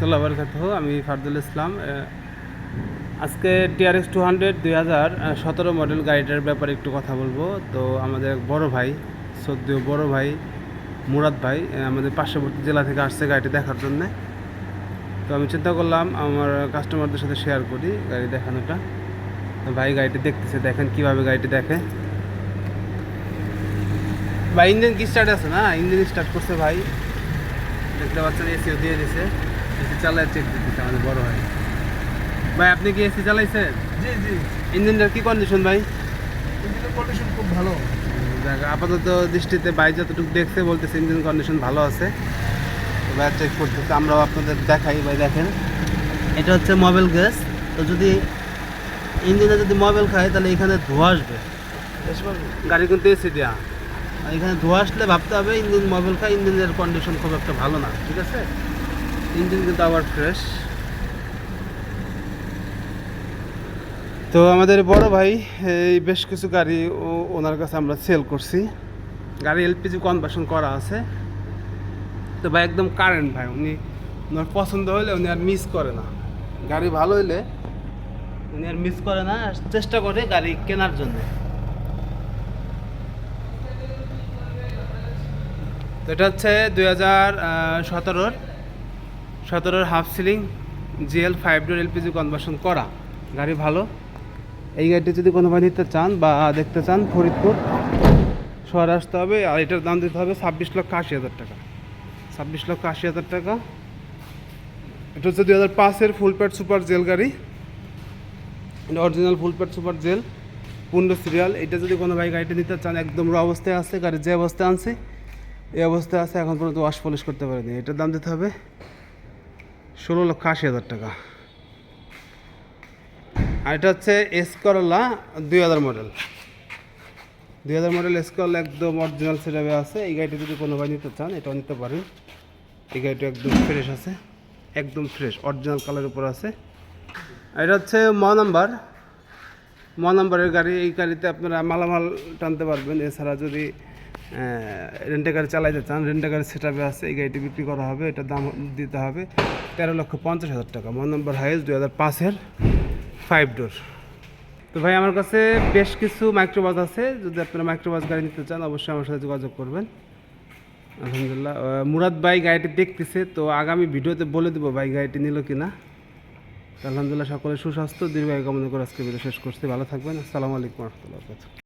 রহমতুল্লাহ বরকাত আমি ফারদুল ইসলাম। আজকে টিআরএক্স টু হান্ড্রেড দুই হাজার সতেরো মডেল গাড়িটার ব্যাপারে একটু কথা বলব। তো আমাদের এক বড় ভাই সদ্য বড় ভাই, মুরাদ ভাই আমাদের পার্শ্ববর্তী জেলা থেকে আসছে গাড়িটি দেখার জন্যে। তো আমি চিন্তা করলাম, আমার কাস্টমারদের সাথে শেয়ার করি গাড়ি দেখানোটা। তো ভাই গাড়িটি দেখতেছে, দেখেন কীভাবে গাড়িটি দেখে। ভাই ইঞ্জিন কি স্টার্ট আছে না? ইঞ্জিন স্টার্ট করছে ভাই। দেখতে পাচ্ছেন এসিও দিয়ে দিছে। এসি চালায় চেক দিতেছে আমাদের বড় ভাই। ভাই আপনি কি এসি চালাইছেন? জি জি। ইঞ্জিনটার কি কন্ডিশন ভাই? ইঞ্জিনের কন্ডিশন খুব ভালো। আপাতত দৃষ্টিতে ভাই যতটুকু দেখছে বলতেছে ইঞ্জিন কন্ডিশন ভালো আছে। ভাই চেক করতেছে আমরাও আপনাদের দেখাই ভাই দেখেন। এটা হচ্ছে মোবাইল গ্যাস তো যদি ইঞ্জিনে যদি মোবাইল খায় তাহলে এখানে ধোঁয়া আসবে। গাড়ি কিন্তু এসি দেওয়া এখানে ধোঁয়া আসলে ভাবতে হবে ইঞ্জিন মোবাইল খায় ইঞ্জিনের কন্ডিশন খুব একটা ভালো না ঠিক আছে? ইঞ্জিন কিন্তু আবার ফ্রেশ তো আমাদের বড় ভাই, এই বেশ কিছু গাড়ি ওনার কাছে আমরা সেল করছি। গাড়ি এলপিজি কনভার্সন করা আছে। তো ভাই একদম কারেন্ট ভাই, উনি ওনার পছন্দ হলে উনি আর মিস করে না। গাড়ি ভালো হইলে উনি আর মিস করে না চেষ্টা করে গাড়ি কেনার জন্য। তো এটা হচ্ছে দুই হাজার সতেরোর। সতেরোর half ceiling GL five door LPG conversion করা। গাড়ি ভালো। এই গাড়িটি যদি কোনো ভাই নিতে চান বা দেখতে চান ফরিদপুর, শহরে আসতে হবে। আর এটার দাম দিতে হবে ছাব্বিশ লক্ষ আশি হাজার টাকা। ছাব্বিশ লক্ষ আশি হাজার টাকা। এটা হচ্ছে দুই হাজার পাঁচের ফুল প্যাড সুপার জেল গাড়ি। Original full pad super GL পনেরো সিরিয়াল এটা যদি কোনো ভাই গাড়িটা নিতে চান, একদম র অবস্থায় আছে, গাড়ি যে অবস্থায় আনছে, এই অবস্থায় আছে, এখন পর্যন্ত ওয়াশ পলিশ করতে পারেনি। এটার দাম দিতে হবে ষোলো লক্ষ আশি হাজার টাকা। আর এটা হচ্ছে এস করলা দুই হাজার মডেল দুই হাজার মডেল এস করলা একদম অরিজিনাল সেটাবে আছে। এই গাড়িটা যদি কোনো ভাই নিতে চান, এটাও নিতে পারেন। এই গাড়িটা একদম ফ্রেশ আছে। একদম ফ্রেশ অরিজিনাল কালার উপর আছে। এটা হচ্ছে ম নাম্বার। ম নাম্বারের গাড়ি, এই গাড়িতে আপনারা মালামাল টানতে পারবেন। এছাড়া যদি রেন্টে গাড়ি চালাইতে চান রেন্টে গাড়ি সেট আপে আছে, এই গাড়িটি বিক্রি করা হবে এটার দাম দিতে হবে তেরো লক্ষ পঞ্চাশ হাজার টাকা। ম নম্বর হাইস দুই হাজার পাঁচের ফাইভ ডোর তো ভাই, আমার কাছে বেশ কিছু মাইক্রোবাস আছে। যদি আপনারা মাইক্রোবাস গাড়ি নিতে চান, অবশ্যই আমার সাথে যোগাযোগ করবেন। আলহামদুলিল্লাহ। মুরাদ ভাই গাড়িটি দেখতেছে, তো আগামী ভিডিওতে বলে দেবো ভাই গাড়িটি নিল কি না তো আলহামদুলিল্লাহ, সকলে সুস্বাস্থ্য, দীর্ঘায়ু কামনা করে আজকে ভিডিও শেষ করছি। ভালো থাকবেন। আসসালামু আলাইকুম রহমতুল্লাহ।